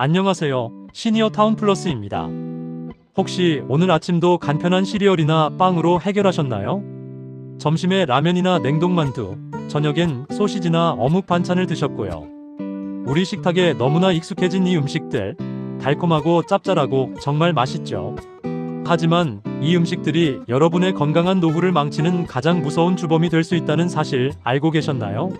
안녕하세요. 시니어 타운 플러스입니다. 혹시 오늘 아침도 간편한 시리얼이나 빵으로 해결하셨나요? 점심에 라면이나 냉동만두, 저녁엔 소시지나 어묵 반찬을 드셨고요. 우리 식탁에 너무나 익숙해진 이 음식들, 달콤하고 짭짤하고 정말 맛있죠. 하지만 이 음식들이 여러분의 건강한 노후를 망치는 가장 무서운 주범이 될 수 있다는 사실 알고 계셨나요?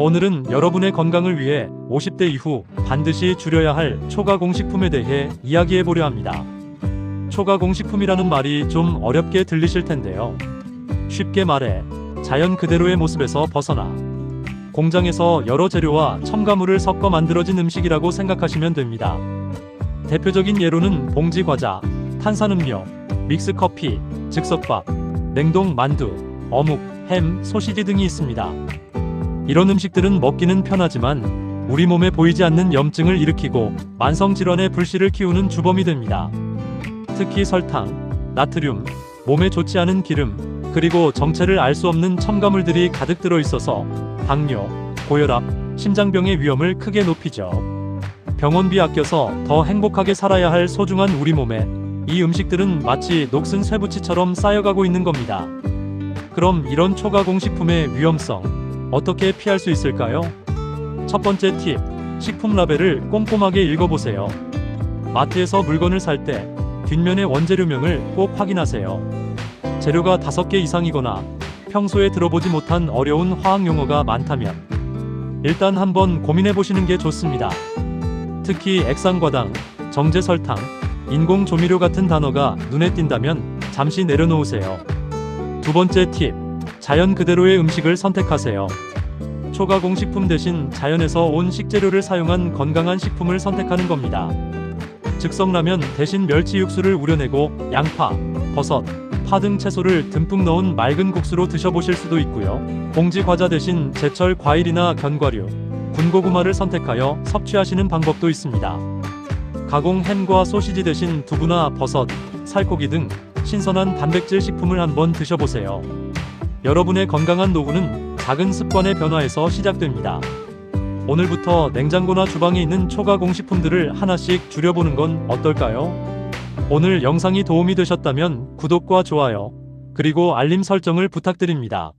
오늘은 여러분의 건강을 위해 50대 이후 반드시 줄여야 할 초가공식품에 대해 이야기해 보려 합니다. 초가공식품이라는 말이 좀 어렵게 들리실 텐데요. 쉽게 말해 자연 그대로의 모습에서 벗어나 공장에서 여러 재료와 첨가물을 섞어 만들어진 음식이라고 생각하시면 됩니다. 대표적인 예로는 봉지 과자, 탄산음료, 믹스 커피, 즉석밥, 냉동 만두, 어묵, 햄, 소시지 등이 있습니다. 이런 음식들은 먹기는 편하지만 우리 몸에 보이지 않는 염증을 일으키고 만성 질환의 불씨를 키우는 주범이 됩니다. 특히 설탕, 나트륨, 몸에 좋지 않은 기름, 그리고 정체를 알 수 없는 첨가물들이 가득 들어 있어서 당뇨, 고혈압, 심장병의 위험을 크게 높이죠. 병원비 아껴서 더 행복하게 살아야 할 소중한 우리 몸에 이 음식들은 마치 녹슨 쇠붙이처럼 쌓여가고 있는 겁니다. 그럼 이런 초가공식품의 위험성 어떻게 피할 수 있을까요? 첫 번째 팁, 식품 라벨을 꼼꼼하게 읽어보세요. 마트에서 물건을 살 때 뒷면의 원재료명을 꼭 확인하세요. 재료가 5개 이상이거나 평소에 들어보지 못한 어려운 화학 용어가 많다면 일단 한번 고민해 보시는 게 좋습니다. 특히 액상과당, 정제 설탕, 인공 조미료 같은 단어가 눈에 띈다면 잠시 내려놓으세요. 두 번째 팁, 자연 그대로의 음식을 선택하세요. 초가공 식품 대신 자연에서 온 식재료를 사용한 건강한 식품을 선택하는 겁니다. 즉석라면 대신 멸치 육수를 우려내고 양파, 버섯, 파 등 채소를 듬뿍 넣은 맑은 국수로 드셔보실 수도 있고요. 봉지 과자 대신 제철 과일이나 견과류, 군고구마를 선택하여 섭취하시는 방법도 있습니다. 가공 햄과 소시지 대신 두부나 버섯, 살코기 등 신선한 단백질 식품을 한번 드셔보세요. 여러분의 건강한 노후는 작은 습관의 변화에서 시작됩니다. 오늘부터 냉장고나 주방에 있는 초가 공식품들을 하나씩 줄여보는 건 어떨까요? 오늘 영상이 도움이 되셨다면 구독과 좋아요, 그리고 알림 설정을 부탁드립니다.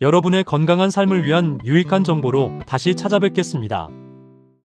여러분의 건강한 삶을 위한 유익한 정보로 다시 찾아뵙겠습니다.